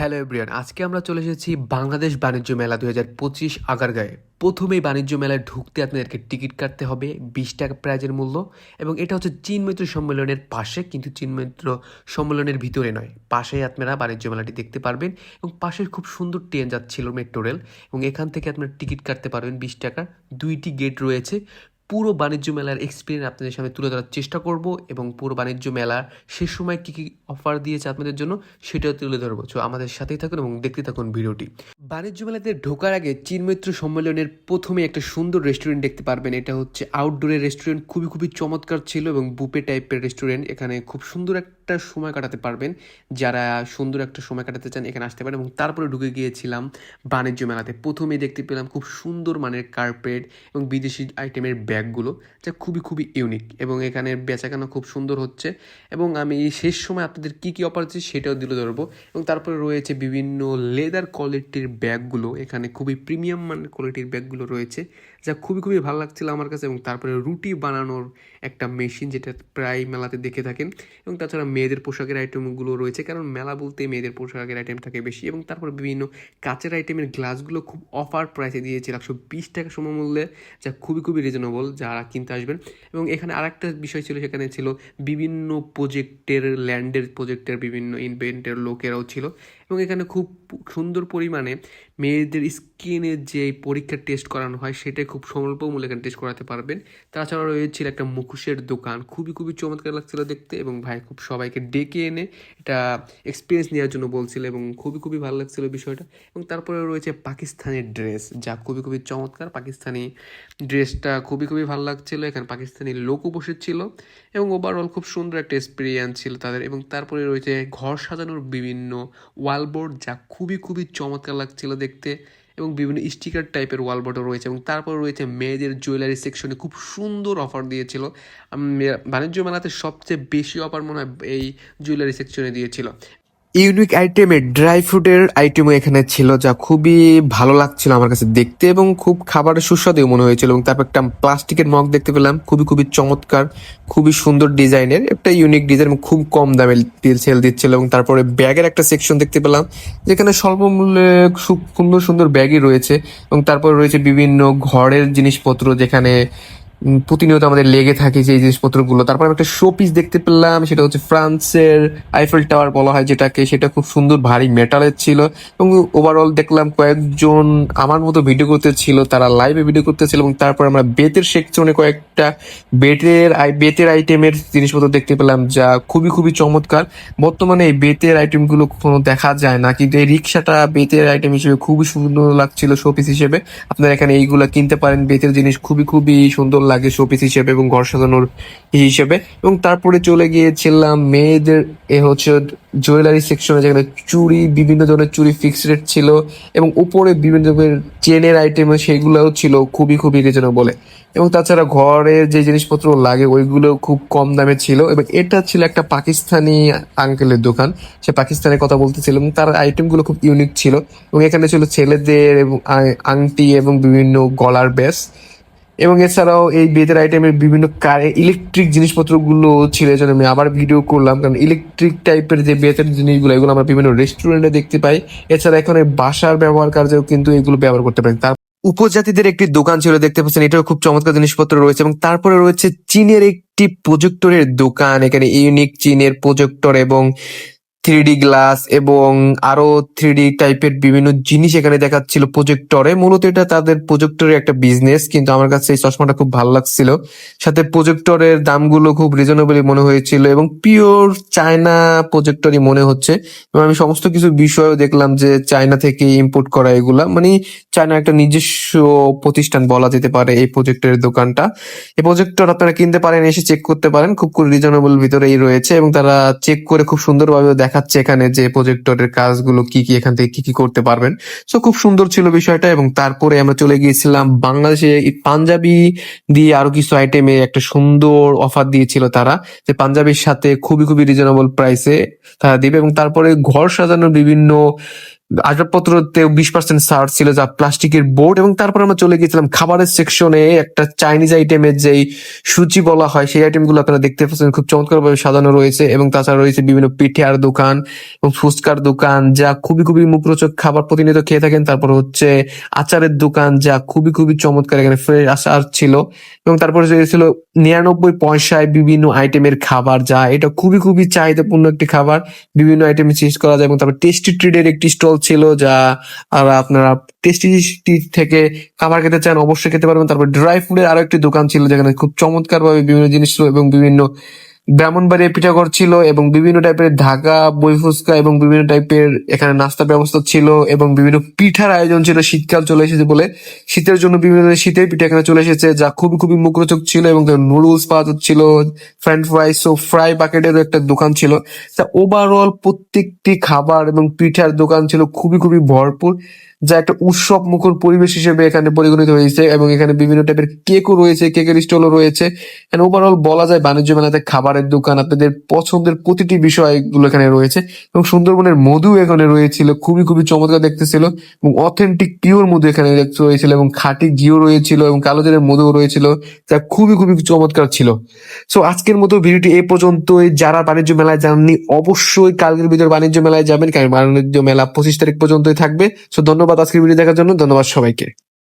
Hello এব্রিয়ান আজকে আমরা চলে এসেছি বাংলাদেশ বাণিজ্য মেলা দুই হাজার পঁচিশ আগারগাঁয়ে। প্রথমেই বাণিজ্য মেলায় ঢুকতে আপনাদেরকে টিকিট কাটতে হবে বিশ টাকা প্রাইজের মূল্য এবং এটা হচ্ছে চীন মৈত্র সম্মেলনের পাশে, কিন্তু চীন মৈত্র সম্মেলনের ভিতরে নয়, পাশেই আপনারা বাণিজ্য মেলাটি দেখতে পারবেন এবং পাশে খুব সুন্দর ট্রেন যাচ্ছিল মেট্রো রেল এবং এখান থেকে আপনারা টিকিট কাটতে পারবেন বিশ টাকার দুইটি গেট রয়েছে। পুরো বাণিজ্য মেলার এক্সপিরিয়েন্স আপনাদের সামনে তুলে ধরার চেষ্টা করব এবং পুরো বাণিজ্য মেলার সে সময় কী কী অফার দিয়েছে আপনাদের জন্য সেটাও তুলে ধরবো। সো আমাদের সাথেই থাকুন এবং দেখতে থাকুন ভিডিওটি। বাণিজ্য মেলাতে ঢোকার আগে চিনমৈত্র সম্মেলনের প্রথমে একটা সুন্দর রেস্টুরেন্ট দেখতে পারবেন। এটা হচ্ছে আউটডোরের রেস্টুরেন্ট খুবই খুবই চমৎকার ছিল এবং বুপে টাইপের রেস্টুরেন্ট এখানে খুব সুন্দর একটা সময় কাটাতে পারবেন। যারা সুন্দর একটা সময় কাটাতে চান এখানে আসতে পারেন এবং তারপরে ঢুকে গিয়েছিলাম বাণিজ্য মেলাতে। প্রথমে দেখতে পেলাম খুব সুন্দর মানের কার্পেট এবং বিদেশি আইটেমের ব্যাগগুলো, যা খুবই খুবই ইউনিক এবং এখানে বেচাকেনা খুব সুন্দর হচ্ছে এবং আমি শেষ সময় আপনাদের কী কী অফার আছে সেটাও দিলে ধরবো এবং তারপরে রয়েছে বিভিন্ন লেদার কোয়ালিটির ব্যাগগুলো, এখানে খুবই প্রিমিয়াম মানের কোয়ালিটির ব্যাগগুলো রয়েছে, যা খুবই খুবই ভালো লাগছিল আমার কাছে এবং তারপরে রুটি বানানোর একটা মেশিন যেটা প্রায় মেলাতে দেখে থাকেন এবং তাছাড়া মেয়েদের পোশাকের আইটেমগুলো রয়েছে। কারণ মেলা বলতে মেয়েদের পোশাকের আইটেম থাকে বেশি এবং তারপর বিভিন্ন কাচের আইটেমের গ্লাসগুলো খুব অফার প্রাইসে দিয়েছিল একশো বিশ টাকা সমমূল্যে যা খুবই খুবই রিজনেবল যারা কিনতে আসবেন। এবং এখানে আরেকটা বিষয় ছিল, সেখানে ছিল বিভিন্ন প্রজেক্টের ল্যান্ডের প্রজেক্টের বিভিন্ন ইনভেন্টের লোকেরাও ছিল। এবং এখানে খুব সুন্দর পরিমাণে মেয়েদের স্কিনের যে পরীক্ষার টেস্ট করানো হয় সেটাই খুব স্বল্প মূল্যে এখানে টেস্ট করাতে পারবেন। তাছাড়া রয়েছিল একটা মুখোশের দোকান। খুবই খুবই চমৎকার লাগছিল দেখতে এবং ভাই, খুব সবাইকে ডেকে এনে এটা এক্সপিরিয়েন্স নেওয়ার জন্য বলছিল এবং খুবই খুবই ভালো লাগছিল বিষয়টা। এবং তারপরে রয়েছে পাকিস্তানের ড্রেস যা খুবই খুবই চমৎকার। পাকিস্তানি ড্রেসটা খুবই খুবই ভালো লাগছিল। এখানে পাকিস্তানি লোকও বসেছিল এবং ওভারঅল খুব সুন্দর একটা এক্সপিরিয়েন্স ছিল তাদের। এবং তারপরে রয়েছে ঘর সাজানোর বিভিন্ন ওয়ালবোর্ড যা খুবই খুবই চমৎকার লাগছিল দেখতে। এবং বিভিন্ন স্টিকার টাইপের ওয়াল ওয়ালবোর্ডও রয়েছে এবং তারপর রয়েছে মেয়েদের জুয়েলারি সেকশনে খুব সুন্দর অফার দিয়েছিল। বাণিজ্য মেলাতে সবচেয়ে বেশি অফার মনে হয় এই জুয়েলারি সেকশনে দিয়েছিল। ইউনিক আইটেমের ড্রাই ফ্রুটের আইটেমও এখানে ছিল যা খুবই ভালো লাগছিল আমার কাছে দেখতে এবং খুব খাবারের সুস্বাদু মনে হয়েছিল এবং তারপর একটা প্লাস্টিকের মগ দেখতে পেলাম। খুবই খুবই চমৎকার, খুবই সুন্দর ডিজাইনের, একটা ইউনিক ডিজাইন এবং খুব কম দামে সেল দিচ্ছিল এবং তারপরে ব্যাগের একটা সেকশন দেখতে পেলাম, যেখানে স্বল্প মূল্যে খুব সুন্দর সুন্দর ব্যাগই রয়েছে এবং তারপর রয়েছে বিভিন্ন ঘরের জিনিসপত্র যেখানে প্রতিনিয়ত আমাদের লেগে থাকে যে জিনিসপত্রগুলো। তারপর একটা শো পিস দেখতে পেলাম, সেটা হচ্ছে ফ্রান্সের আইফেল টাওয়ার বলা হয় যেটাকে। সেটা খুব সুন্দর, ভারী মেটালের ছিল এবং ওভারঅল দেখলাম কয়েকজন আমার মতো ভিডিও করতে ছিল তারা লাইভে ভিডিও করতেছিল এবং তারপর আমরা বেতের সেকশনে কয়েকটা বেতের বেতের আইটেমের জিনিসপত্র দেখতে পেলাম যা খুবই খুবই চমৎকার। বর্তমানে এই বেতের আইটেমগুলো কখনো দেখা যায় না, কিন্তু এই রিক্সাটা বেতের আইটেম হিসেবে খুবই সুন্দর লাগছিল শোপিস হিসেবে। আপনারা এখানে এইগুলা কিনতে পারেন, বেতের জিনিস খুবই খুবই সুন্দর লাগে শোপিস হিসেবে এবং ঘর সাজানোর হিসেবে। এবং তারপরে চলে গিয়েছিলাম মেয়েদের, এ হচ্ছে জুয়েলারি সেকশনে যেখানে চুড়ি, বিভিন্ন ধরনের চুড়ি ফিক্সড রেট ছিল এবং উপরে বিভিন্ন ধরনের চেনের আইটেম সেগুলোও ছিল খুবই খুবই রিজনেবলে এবং তাছাড়া ঘরে যে জিনিসপত্র লাগে ওইগুলো খুব কম দামে ছিল এবং এটা ছিল একটা পাকিস্তানি আঙ্কেলের দোকান। সে পাকিস্তানের কথা বলতেছিল এবং তার আইটেমগুলো খুব ইউনিক ছিল এবং এখানে ছিল ছেলেদের এবং আংটি এবং বিভিন্ন গলার বেস এবং এছাড়াও এই বেতের আইটেমের বিভিন্ন কারে ইলেকট্রিক জিনিসপত্রগুলো ছিল যেন আমি আবার ভিডিও করলাম। কারণ ইলেকট্রিক টাইপের যে বেতের জিনিসগুলো, এগুলো আমরা বিভিন্ন রেস্টুরেন্টে দেখতে পাই। এছাড়া এখানে বাসার ব্যবহার কাজেও কিন্তু এগুলো ব্যবহার করতে পারেন তার উপজাতিদের একটি দোকান ছিল, দেখতে পাচ্ছেন, এটাও খুব চমৎকার জিনিসপত্র রয়েছে এবং তারপরে রয়েছে চীনের একটি প্রজেক্টরের দোকান। এখানে ইউনিক চীনের প্রজেক্টর এবং থ্রি গ্লাস এবং আরও থ্রি টাইপের বিভিন্ন জিনিস এখানে দেখাচ্ছিল প্রজেক্টরে। মূলত এটা তাদের প্রজেক্টরের একটা বিজনেস কিন্তু আমার কাছে এই চশমাটা খুব ভালো লাগছিল। সাথে প্রজেক্টরের দামগুলো খুব রিজনেবলি মনে হয়েছিল এবং পিওর চায়না প্রজেক্টরই মনে হচ্ছে। এবং আমি সমস্ত কিছু বিষয়ও দেখলাম যে চায়না থেকে ইম্পোর্ট করা এগুলা। মানে চায়না একটা নিজস্ব প্রতিষ্ঠান বলা যেতে পারে এই প্রজেক্টরের দোকানটা। এই প্রজেক্টর আপনারা কিনতে পারেন, এসে চেক করতে পারেন। খুব রিজনেবল ভিতরেই রয়েছে এবং তারা চেক করে খুব সুন্দরভাবে দেখাচ্ছে এখানে যে প্রজেক্টরের কাজগুলো কি কি এখান থেকে কি কি করতে পারবেন। সো খুব সুন্দর ছিল বিষয়টা এবং তারপরে আমরা চলে গিয়েছিলাম বাংলাদেশে। পাঞ্জাবি দিয়ে আরও কিছু আইটেমে একটা সুন্দর অফার দিয়েছিল তারা যে পাঞ্জাবির সাথে খুবই খুবই রিজনেবল প্রাইসে তারা দিবে এবং তারপরে ঘর সাজানোর বিভিন্ন আসবাবপত্রতে বিশ পার্সেন্ট ছাড় ছিল যা প্লাস্টিকের বোর্ড এবং তারপর আমরা চলে গেছিলাম খাবারের সেকশনে একটা চাইনিজ আইটেমের যেই সূচি বলা হয়, সেই আইটেমগুলো আপনারা দেখতে পাচ্ছেন। খুব চমৎকার ভাবে সাজানো রয়েছে এবং তাছাড়া রয়েছে বিভিন্ন পিঠের দোকান এবং ফুচকার দোকান যা খুবই খুবই মুখরোচক খাবার প্রতিনিয়ত খেয়ে থাকেন। তারপর হচ্ছে আচারের দোকান যা খুবই খুবই চমৎকার, এখানে ফ্রেশ আচার ছিল এবং তারপরে ছিল নিরানব্বই পয়সায় বিভিন্ন আইটেমের খাবার যা এটা খুবই খুবই চাহিদাপূর্ণ একটি খাবার। বিভিন্ন আইটেম চেঞ্জ করা যায় এবং তারপর টেস্টি ট্রিডের একটি স্টল ছিল যা আর আপনারা টেস্টি থেকে খাবার খেতে চান, অবশ্যই খেতে পারবেন। তারপর ড্রাই ফুডের আরও একটি দোকান ছিল যেখানে খুব চমৎকার ভাবে বিভিন্ন জিনিস ছিল এবং বিভিন্ন ব্রাহ্মণবাড়িয়া পিঠাঘর ছিল এবং বিভিন্ন টাইপের ঢাকা বই ফুচকা এবং বিভিন্ন টাইপের এখানে নাস্তার ব্যবস্থা ছিল এবং বিভিন্ন পিঠার আয়োজন ছিল। শীতকাল চলে এসেছে বলে শীতের জন্য বিভিন্ন শীতের পিঠা এখানে চলে এসেছে, যা খুবই খুবই মুখরোচক ছিল এবং নুডলস পাওয়া যাচ্ছিল ফ্রেঞ্চ ফ্রাইস সো ফ্রাই বাকেটেরও একটা দোকান ছিল। তা ওভারঅল প্রত্যেকটি খাবার এবং পিঠার দোকান ছিল খুবই খুবই ভরপুর, যা একটা উৎসব মুখর পরিবেশ হিসেবে এখানে পরিগণিত হয়েছে এবং এখানে বিভিন্ন টাইপের কেকও রয়েছে, কেকের স্টলও রয়েছে। ওভারঅল বলা যায় বাণিজ্য মেলাতে খাবারের দোকান, আপনাদের পছন্দের প্রতিটি বিষয়গুলো এখানে রয়েছে এবং সুন্দরবনের মধু এখানে রয়েছিল, খুবই খুবই চমৎকার দেখতেছিল এবং অথেন্টিক পিওর মধু এখানে রয়েছিল এবং খাঁটি ঘিও রয়েছিল এবং কালো জারের মধুও রয়েছিল, যা খুবই খুবই চমৎকার ছিল। সো আজকের মতো ভিডিওটি এ পর্যন্তই। যারা বাণিজ্য মেলায় যাননি, অবশ্যই কালকের ভিতর বাণিজ্য মেলায় যাবেন, কারণ বাণিজ্য মেলা পঁচিশ তারিখ পর্যন্তই থাকবে। সো ধন্যবাদ আজকের ভিডিও দেখার জন্য। ধন্যবাদ সবাইকে।